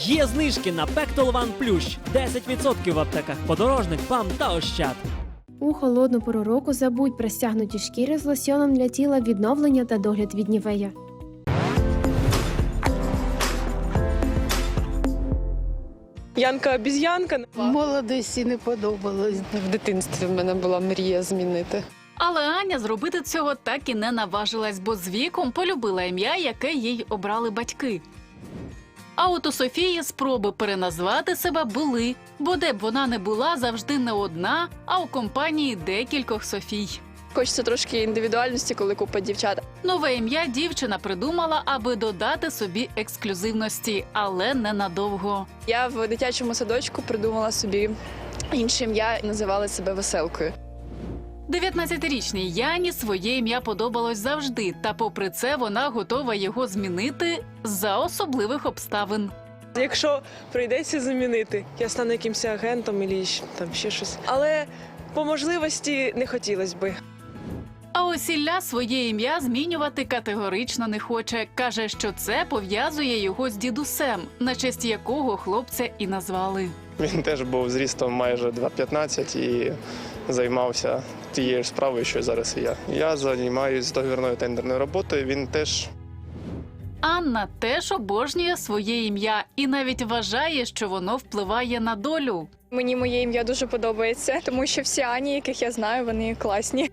Є знижки на Пектолван Плющ 10% в аптеках подорожник, ПАМ та Ощад. У холодну пору року забудь про стягнуті шкіри з лосьоном для тіла відновлення та догляд від нівея. Янка обіз'янка. В молодості не подобалось. В дитинстві в мене була мрія змінити. Але Аня зробити цього так і не наважилась, бо з віком полюбила ім'я, яке їй обрали батьки. А от у Софії спроби переназвати себе були, бо де б вона не була завжди не одна, а у компанії декількох Софій. Хочеться трошки індивідуальності, коли купа дівчат. Нове ім'я дівчина придумала, аби додати собі ексклюзивності, але ненадовго. Я в дитячому садочку придумала собі інше ім'я і називала себе веселкою. 19-річній Яні своє ім'я подобалось завжди, та попри це вона готова його змінити за особливих обставин. Якщо прийдеться замінити, я стану якимось агентом або там ще щось. Але по можливості не хотілося би. А ось Ілля своє ім'я змінювати категорично не хоче. Каже, що це пов'язує його з дідусем, на честь якого хлопця і назвали. Він теж був зрістом майже 2,15 і займався тією ж справою, що зараз і я. Я займаюся договірною тендерною роботою. Він теж Анна теж обожнює своє ім'я і навіть вважає, що воно впливає на долю. Мені моє ім'я дуже подобається, тому що всі Ані, яких я знаю, вони класні.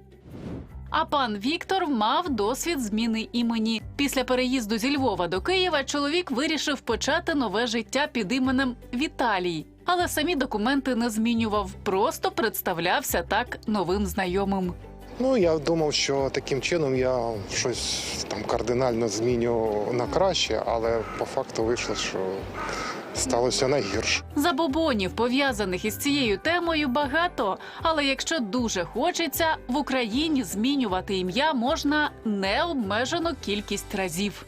А пан Віктор мав досвід зміни імені. Після переїзду зі Львова до Києва чоловік вирішив почати нове життя під іменем Віталій. Але самі документи не змінював, просто представлявся так новим знайомим. Ну, я думав, що таким чином я щось там кардинально зміню на краще, але по факту вийшло, що сталося найгірше. Забобонів, пов'язаних із цією темою, багато. Але якщо дуже хочеться, в Україні змінювати ім'я можна необмежену кількість разів.